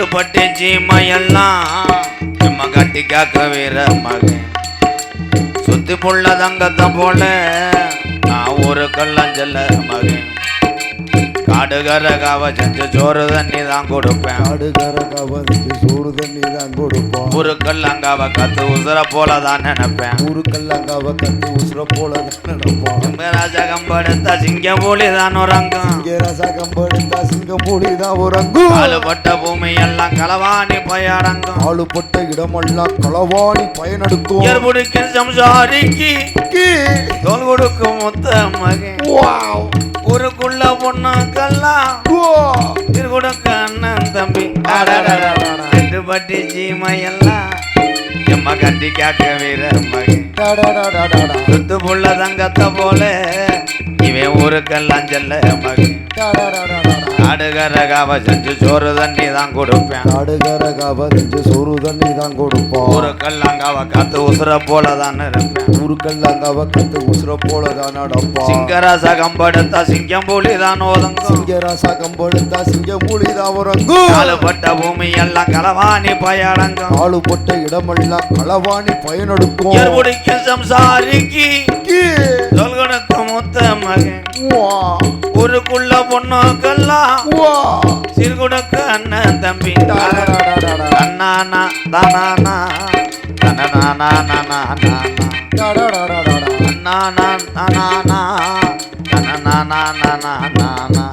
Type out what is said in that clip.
கட்டுப்பட்டு சீமையெல்லாம் சும்மா கட்டி காக்க வீர மகன். சுத்தி புள்ள தங்கத்தை போல நான் ஒரு கள்ளஞ்சல்ல மகன். காடுகர காவ செஞ்சு சோறு தண்ணி தான் கொடுப்பேன். ஆடுகர கவனிச்சு சோறு தண்ணி தான் கொடுப்போம். ஒரு கல்லங்காவ கத்து உசுர போல தான் நினைப்பேன் ஊருக்கெல்லாம் கத்து உசுர போல தான் நடப்போம் ராஜகம் படுத்த சிங்க போலி தான் உறங்கும். இங்கே ரசகம் படுத்தா சிங்கம் மூடி தான் உறங்கும். காலுப்பட்ட பூமி எல்லாம் களவாணி பயடங்கும் ஆளுப்பட்ட இடமெல்லாம் களவாணி பயனெடுக்கும். உயர் முடிக்கும் சம்சாரிக்கு கீ. தோல் கொடுக்கும் முத்த மகன். ஊருக்குள்ள பொண்ணுக்கெல்லாம் வா. திரு கொடுக்க அண்ணன் தம்பி. ரெண்டு பட்டி சீமையெல்லாம் எம்ம கட்டி காக்க வீர மகன். சுத்து புள்ள தங்கத்தை போல இவன் ஊருக்கெல்லாம் செல்ல மகன் டடடடடடா. காடுகர காவ செஞ்சு சோறு தண்ணி தான் கொடுப்பேன். ஆடுகர கவனிச்சு சோறு தண்ணி தான் கொடுப்போம். ஊருக்கெல்லாம் காவ காத்து உசுர போல தான் இருப்பேன். ஊருக்கெல்லாம் கவக்கத்து உசுர போல தான் நடப்போம். சிங்கராச கம்படுத்தா சிங்கம் புலி தான் ஓதங்கும் சிங்கராசா கம்பெடுத்தா சிங்கம் மூடி தான் உறங்கும் காலுப்பட்ட பூமி எல்லாம் களவாணி பயடங்கும் ஆளுப்பட்ட இடமெல்லாம் களவாணி பயனெடுக்கும் சம்சாரிக்கு கீ. சொல் கொடுக்கும் முத்த மகன். ஊருக்குள்ள பொண்ணுக்கெல்லாம் வா. சிறு கொடுக்க அண்ணன் தம்பி. தன்னானா தானானா டடடடடடா. தன்னானா தானானா தனனானா நானானா